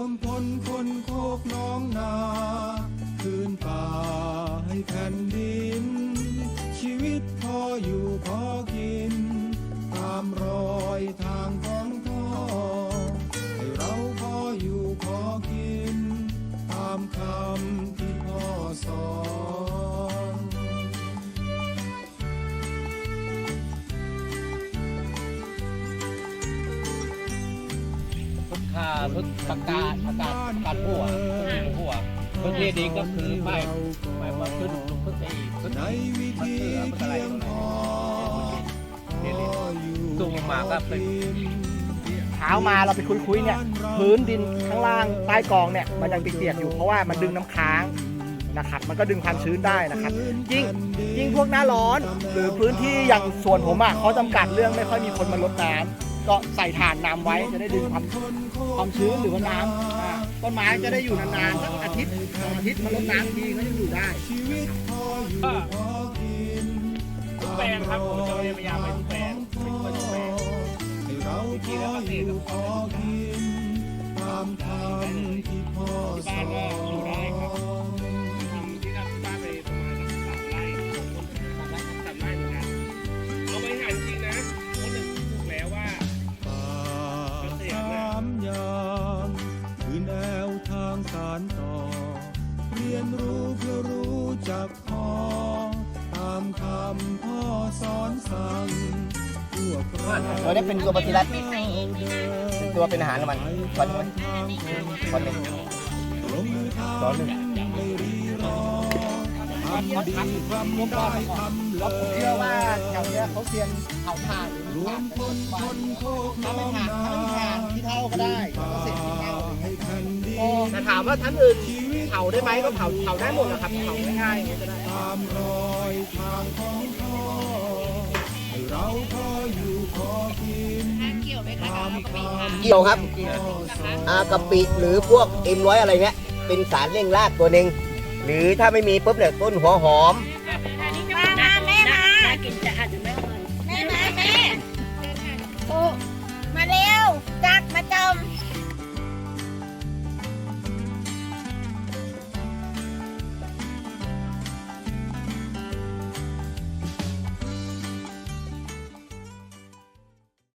วมพลคนโคกน้องนา คืนป่าให้แผ่นดิน ชีวิตพออยู่พอกิน ตามรอย พุทธาพุทธประกาศประกาศการหัวหัวพื้นที่ดีก็คือไม่ไม่มาขึ้นพึ่งไอ้พึ่งในวิมันธีเสือมันอะไรเพียงตัวไหนพอสูงมาก็เป็นเช้ามาเราไปคุยๆเนี่ยพื้นดินข้างล่างใต้กองเนี่ยมันยังเปียกๆอยู่เพราะว่ามันดึงน้ำค้างนะครับมันก็ดึงความชื้นได้นะครับยิ่งยิ่งพวกหน้าร้อน หรือพื้นที่อย่างส่วนผมอะเขาจำกัดเรื่องไม่ค่อยมีคนมารดน้ำ ก็ใส่ถ่านน้ำไว้จะได้ดึงความความชื้นหรือว่าน้ำต้นไม้จะได้อยู่นานๆสักอาทิตย์สองอาทิตย์มารดน้ำทีก็ยังอยู่ได้ชีวิตพออยู่พอกินทุกแปลงครับผมจะพยายามไปทุกแปลงไปทุกแปลงเราพออยู่พอกินตามทางที่พอ สามอย่างคือแนวทางสารต่อ เรียนรู้เพื่อรู้จักพอ ตามคำพ่อสอนสั่งพวกเราตัวนี้เป็นตัวปฏิรัติเป็นตัวเป็นอาหารของมันวันหนึ่งวันหนึ่งลงมือทำตอนหนึ่งไม่รีรอ ทำดีทำได้ทำเลผมเชื่อว่าแถวเนี้ยเขาเซียนเผาถ่านหรือรวมพลคนโคกถ้าน้ไม่องถ่านนาถ้าไม่มีถ่านที่เท่าก็ได้แล้วก็เสร็จที่เท่าให้แผ่นดินแต่ถามว่าท่านอื่นเผาได้ไหมก็เผาเผาได้หมดนะครับเผาง่ายๆอย่างนี้ก็ได้ตามรอยทางของพ่อเราพออยู่พอกินเกี่ยวไหมคะกับกะปิเกี่ยวครับอากะปิหรือพวกเอ็มร้อยอะไรเงี้ยเป็นสารเร่งรากตัวหนึ่ง หรือถ้าไม่มีปุ๊บเนี่ยต้นหัวหอม มาแม่มากินแต่อาจจม